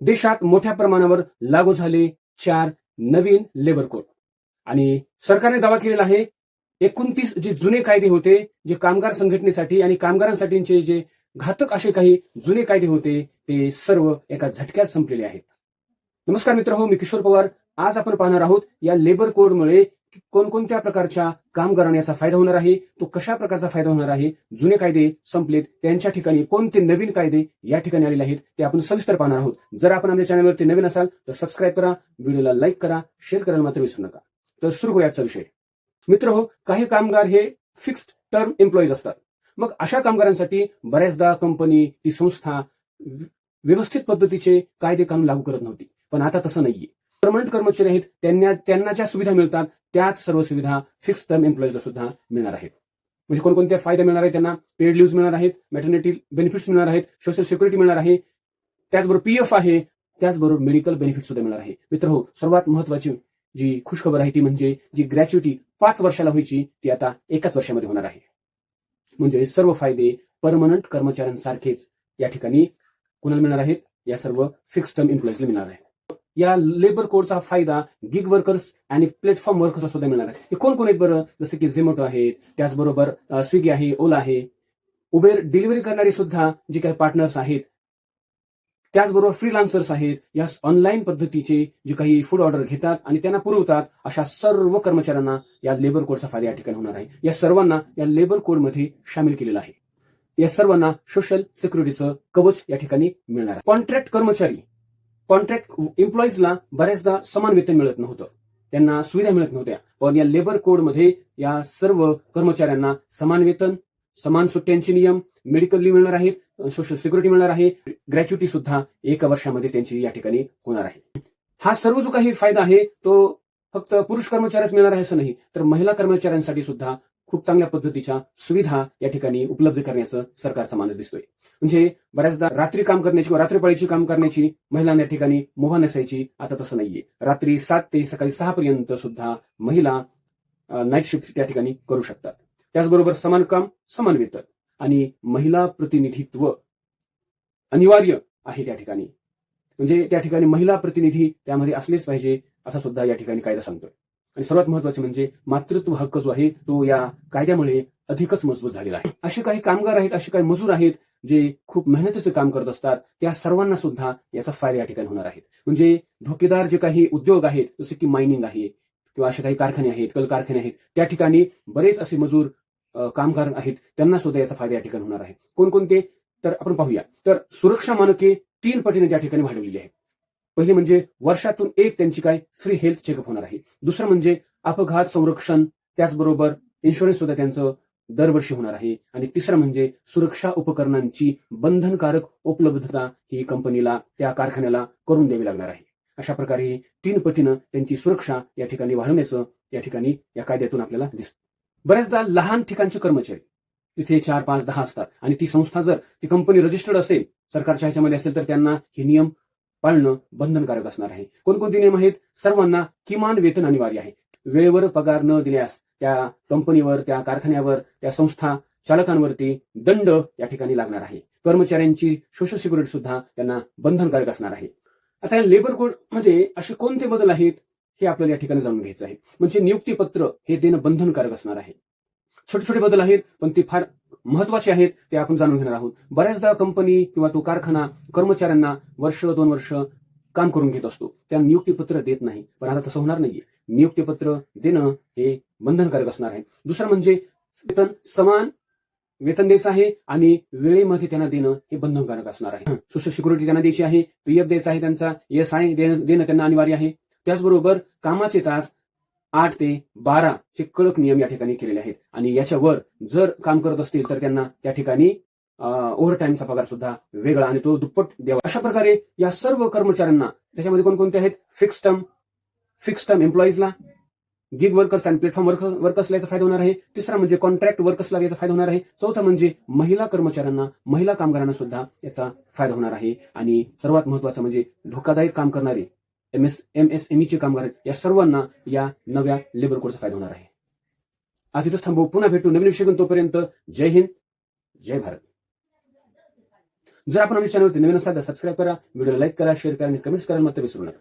देशात मोठ्या प्रमाणावर लागू झाले चार नवीन लेबर कोड आणि सरकारने दावा केलेला आहे एकोणतीस जे जुने कायदे होते जे कामगार संघटनेसाठी आणि कामगारांसाठीचे जे घातक असे काही जुने कायदे होते ते सर्व एका झटक्यात संपलेले आहेत. नमस्कार मित्र हो मी किशोर पवार. आज आपण पाहणार आहोत या लेबर कोडमुळे कोणकोणत्या प्रकारच्या कामगारांना याचा फायदा होणार आहे? तो कशा प्रकारचा फायदा होणार आहे? जुने कायदे संपलेत. त्यांच्या ठिकाणी कोणते नवीन कायदे या ठिकाणी आलेले आहेत ते आपण सविस्तर पाहणार आहोत. जर आपण आमच्या चॅनलवरती नवीन असाल तर सबस्क्राईब करा व्हिडिओला लाईक करा शेअर करायला मात्र विसरू नका. तर सुरू करूयाचा विषय. मित्र हो काही कामगार हे फिक्स्ड टर्म एम्प्लॉईज असतात. मग अशा कामगारांसाठी बऱ्याचदा कंपनी ती संस्था व्यवस्थित पद्धतीचे कायदे कानून लागू करत नव्हती. पण आता तसं नाहीये. परमनंट कर्मचारी आहेत त्यांना त्यांना ज्या सुविधा मिळतात त्याच सर्व सुविधा फिक्स टर्म एम्प्लॉईजला सुद्धा मिळणार आहेत. म्हणजे कोणकोणत्या फायदे मिळणार आहेत त्यांना? पेड लिव्ह मिळणार आहेत मॅटर्निटी बेनिफिट्स मिळणार आहेत सोशल सिक्युरिटी मिळणार आहे. त्याचबरोबर पीएफ आहे त्याचबरोबर मेडिकल बेनिफिट सुद्धा मिळणार आहे. मित्र हो सर्वात महत्वाची जी खुशखबर आहे ती म्हणजे जी ग्रॅच्युटी पाच वर्षाला व्हायची ती आता एकाच वर्षामध्ये होणार आहे. म्हणजे सर्व फायदे परमनंट कर्मचाऱ्यांसारखेच या ठिकाणी कुणाला मिळणार आहेत? या सर्व फिक्स टर्म एम्प्लॉईजला मिळणार आहेत. या लेबर कोडचा फायदा गिग वर्कर्स आणि प्लॅटफॉर्म वर्कर्सला सुद्धा मिळणार आहे. हे कोण कोण आहेत बरं? जसं की झेमोटो आहेत त्याचबरोबर स्विगी आहे ओला आहे. उबेर डिलिव्हरी करणारे सुद्धा जे काही पार्टनर्स आहेत त्याचबरोबर फ्रीलान्सर्स आहेत या ऑनलाईन पद्धतीचे जे काही फूड ऑर्डर घेतात आणि त्यांना पुरवतात अशा सर्व कर्मचाऱ्यांना या लेबर कोडचा फायदा या ठिकाणी होणार आहे. या सर्वांना या लेबर कोडमध्ये सामील केलेलं आहे. या सर्वांना सोशल सिक्युरिटीचं कवच या ठिकाणी मिळणार आहे. कॉन्ट्रॅक्ट कर्मचारी कॉन्ट्रॅक्ट एम्प्लॉईजला बऱ्याचदा समान वेतन मिळत नव्हतं. त्यांना सुविधा मिळत नव्हत्या. पण या लेबर कोडमध्ये या सर्व कर्मचाऱ्यांना समान वेतन समान सुट्ट्यांचे नियम मेडिकल लिव्ह मिळणार आहेत सोशल सिक्युरिटी मिळणार आहे ग्रॅच्युटी सुद्धा एका वर्षामध्ये त्यांची या ठिकाणी होणार आहे. हा सर्व जो काही फायदा आहे तो फक्त पुरुष कर्मचाऱ्यास मिळणार आहे असं नाही तर महिला कर्मचाऱ्यांसाठी सुद्धा खूप चांगल्या पद्धतीच्या सुविधा या ठिकाणी उपलब्ध करण्याचं सरकारचा मानस दिसतोय. म्हणजे बऱ्याचदा रात्री काम करण्याची किंवा रात्रीपाळीची काम करण्याची महिलांना या ठिकाणी मुभा नसायची आता तसं नाहीये. रात्री सात ते सकाळी सहा पर्यंत सुद्धा महिला नाईट शिफ्ट त्या ठिकाणी करू शकतात. त्याचबरोबर समान काम समान वेतन आणि महिला प्रतिनिधित्व अनिवार्य आहे त्या ठिकाणी. म्हणजे त्या ठिकाणी महिला प्रतिनिधी त्यामध्ये असलेच पाहिजे असा सुद्धा या ठिकाणी कायदा सांगतोय. आणि सर्वात महत्त्वाचे म्हणजे मातृत्व हक्क जो आहे तो या कायद्यामुळे अधिकच मजबूत झालेला आहे. असे काही कामगार आहेत असे काही मजूर आहेत जे खूप मेहनतीचे काम करत असतात त्या सर्वांना सुद्धा याचा फायदा या ठिकाणी होणार आहे. म्हणजे धोकेदार जे काही उद्योग आहेत जसे की मायनिंग आहे किंवा असे काही कारखाने आहेत कल कारखाने आहेत त्या ठिकाणी बरेच असे मजूर कामगार आहेत त्यांना सुद्धा याचा फायदा या ठिकाणी होणार आहे. कोणकोणते? तर आपण पाहूया. तर सुरक्षा मानके तीन पटीने त्या ठिकाणी वाढवलेली आहेत. पहिली म्हणजे वर्षातून एक त्यांची काय फ्री हेल्थ चेकअप होणार आहे. दुसरं म्हणजे अपघात संरक्षण त्याचबरोबर इन्शुरन्स सुद्धा त्यांचं दरवर्षी होणार आहे. आणि तिसरं म्हणजे सुरक्षा उपकरणांची बंधनकारक उपलब्धता ही कंपनीला त्या कारखान्याला करून द्यावी लागणार आहे. अशा प्रकारे तीन पटीनं त्यांची सुरक्षा या ठिकाणी वाढवण्याचं या ठिकाणी या कायद्यातून आपल्याला दिसतं. बऱ्याचदा लहान ठिकाणचे कर्मचारी तिथे चार पाच दहा असतात. आणि ती संस्था जर ती कंपनी रजिस्टर्ड असेल सरकारच्या ह्याच्यामध्ये असेल तर त्यांना हे नियम पाळणं बंधनकारक असणार आहे. कोणकोणते नियम आहेत? सर्वांना किमान वेतन अनिवार्य आहे. वेळेवर पगार न दिल्यास त्या कंपनीवर त्या कारखान्यावर त्या संस्था चालकांवरती दंड या ठिकाणी लागणार आहे. कर्मचाऱ्यांची सोशल सिक्युरिटी सुद्धा त्यांना बंधनकारक असणार आहे. आता या लेबर कोडमध्ये असे कोणते बदल आहेत? हे आपल्याला या ठिकाणी जाणून घ्यायचं आहे. म्हणजे नियुक्ती पत्र हे देणं बंधनकारक असणार आहे. छोटे छोटे बदल आहेत पण ते फार महत्त्वाचे आहेत ते आपण जाणून घेणार आहोत. बऱ्याचदा कंपनी किंवा तो कारखाना कर्मचाऱ्यांना वर्ष दोन वर्ष काम करून घेत असतो. त्या नियुक्तीपत्र देत नाही. पण आता तसं होणार नाहीये. नियुक्तीपत्र देणं हे बंधनकारक असणार आहे. दुसरं म्हणजे वेतन समान वेतन द्यायचं आहे आणि वेळेमध्ये त्यांना देणं हे बंधनकारक असणार आहे. सोशल सिक्युरिटी त्यांना द्यायची आहे पीएफ द्यायचा आहे त्यांचा एस आय देणं त्यांना अनिवार्य आहे. त्याचबरोबर कामाचे तास आठ ते बारा चे कडक नियम या ठिकाणी केलेले आहेत. आणि याच्यावर जर काम करत असतील तर त्यांना त्या ठिकाणी ओव्हर टाईमचा पगार सुद्धा वेगळा आणि तो दुप्पट द्यावा. अशा प्रकारे या सर्व कर्मचाऱ्यांना त्याच्यामध्ये कोणकोणते आहेत? फिक्स टर्म फिक्स टर्म एम्प्लॉईजला गिग वर्कर्स आणि प्लॅटफॉर्म वर्कर्सला याचा फायदा होणार आहे. तिसरा म्हणजे कॉन्ट्रॅक्ट वर्कर्सला याचा फायदा होणार आहे. चौथा म्हणजे महिला कर्मचाऱ्यांना महिला कामगारांना सुद्धा याचा फायदा होणार आहे. आणि सर्वात महत्वाचं म्हणजे धोकादायक काम करणारे M S M S M चे कामगार या सर्वांना या नव्या लेबर कोडचा फायदा होणार आहे. आज इथंच थांबू. पुन्हा भेटू नवीन विषय घेऊन तोपर्यंत जय हिंद जय भारत. जर आपण आमच्या चॅनलवरती नवीन असाल तर सबस्क्राईब करा व्हिडिओला लाईक करा शेअर करा आणि कमेंट्स करायला मात्र विसरू नका.